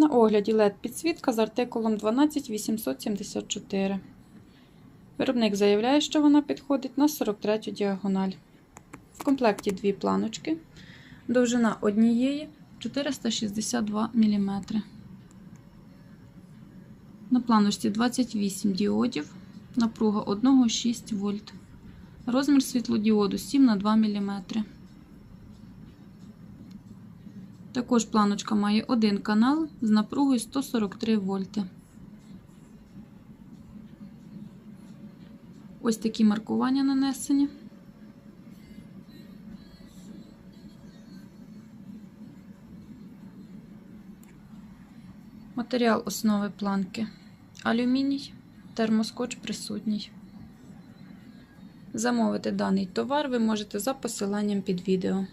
На огляді LED підсвітка з артикулом 12874. Виробник заявляє, що вона підходить на 43 діагональ. В комплекті дві планочки. Довжина однієї 462 мм. На планочці 28 діодів, напруга 1,6 вольт. Розмір світлодіоду 7 на 2 мм. Також планочка має один канал з напругою 143 вольти. Ось такі маркування нанесені. Матеріал основи планки алюміній, термоскотч присутній. Замовити даний товар ви можете за посиланням під відео.